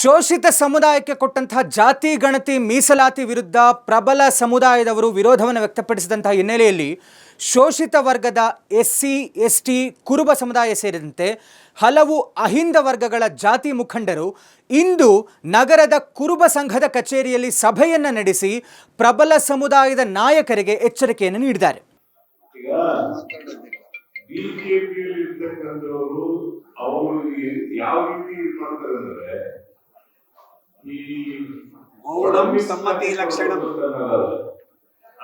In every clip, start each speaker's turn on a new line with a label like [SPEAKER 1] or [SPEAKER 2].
[SPEAKER 1] ಶೋಷಿತ ಸಮುದಾಯಕ್ಕೆ ಕೊಟ್ಟಂತಹ ಜಾತಿ, ಗಣತಿ, ಮೀಸಲಾತಿ ವಿರುದ್ಧ ಪ್ರಬಲ ಸಮುದಾಯದವರು ವಿರೋಧವನ್ನು ವ್ಯಕ್ತಪಡಿಸಿದಂತಹ ಹಿನ್ನೆಲೆಯಲ್ಲಿ ಶೋಷಿತ ವರ್ಗದ S C S T Kuruba ಸಮುದಾಯ ಸೇರಿದಂತೆ ಹಲವು ಅಹಿಂದ ವರ್ಗಗಳ ಜಾತಿ ಮುಖಂಡರು ಇಂದು ನಗರದ ಕುರುಬ ಸಂಘದ ಕಚೇರಿಯಲ್ಲಿ ಸಭೆಯನ್ನು ನಡೆಸಿ ಪ್ರಬಲ ಸಮುದಾಯದ ನಾಯಕರಿಗೆ ಎಚ್ಚರಿಕೆಯನ್ನು ನೀಡಿದ್ದಾರೆ.
[SPEAKER 2] ಯಾವ ರೀತಿ ಮಾಡ್ತಾರೆ
[SPEAKER 3] ಗೌಡಂ ಸಮ್ಮತಿ ಲಕ್ಷಣ.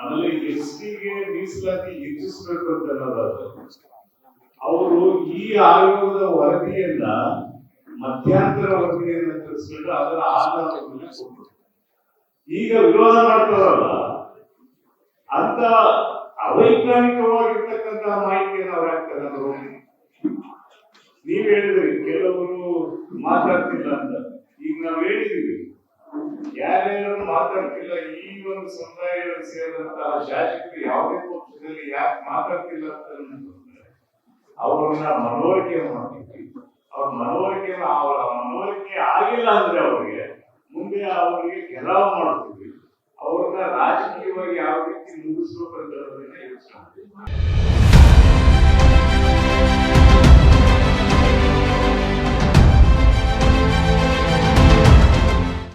[SPEAKER 2] ಆಮೇಲೆ ಎಸ್ ಟಿಗೆ ಮೀಸಲಾತಿ ಹೆಚ್ಚಿಸಬೇಕು ಅಂತ ಅವರು ಈ ಆಯೋಗದ ವರದಿಯನ್ನ ಮಧ್ಯಂತರ ವರದಿಯನ್ನ ತಿಳಿಸ್ಬಿಟ್ಟು ಅದರ ಆಧಾರದ ಈಗ ವಿರೋಧ ಮಾಡ್ತಾರಲ್ಲ, ಅಂತ ಅವೈಜ್ಞಾನಿಕವಾಗಿರ್ತಕ್ಕಂತಹ ಮಾಹಿತಿಯನ್ನು ಅವ್ರು ಹಾಕ್ತಾರೆ ನೀವ್ ಹೇಳಿದ್ರಿ, ಕೆಲವರು ಮಾತಾಡ್ತಿಲ್ಲ ಅಂತ ಈಗ ನಾವು ಹೇಳಿದೀವಿ ಯಾರ್ಯಾರು ಮಾತಾಡ್ತಿಲ್ಲ ಈ ಒಂದು ಸಮುದಾಯಗಳು ಸೇರಿದಂತಹ ಶಾಸಕರು ಯಾವುದೇ ಪಕ್ಷದಲ್ಲಿ ಯಾಕೆ ಮಾತಾಡ್ತಿಲ್ಲ ಅಂತ ಅವ್ರನ್ನ ಮನವರಿಕೆ ಮಾಡ್ತೀವಿ ಅವ್ರ ಮನವರಿಕೆ ಅವರ ಮನವರಿಕೆ ಆಗಿಲ್ಲ ಅಂದ್ರೆ ಅವ್ರಿಗೆ ಮುಂದೆ ಅವರಿಗೆ ಗೆಲುವು ಮಾಡ್ತೀವಿ ಅವ್ರನ್ನ ರಾಜಕೀಯವಾಗಿ ಯಾವ ರೀತಿ ಮುಗಿಸ್ಬೇಕು ಅಂತ ಯೋಚನೆ ಮಾಡ್ತೀವಿ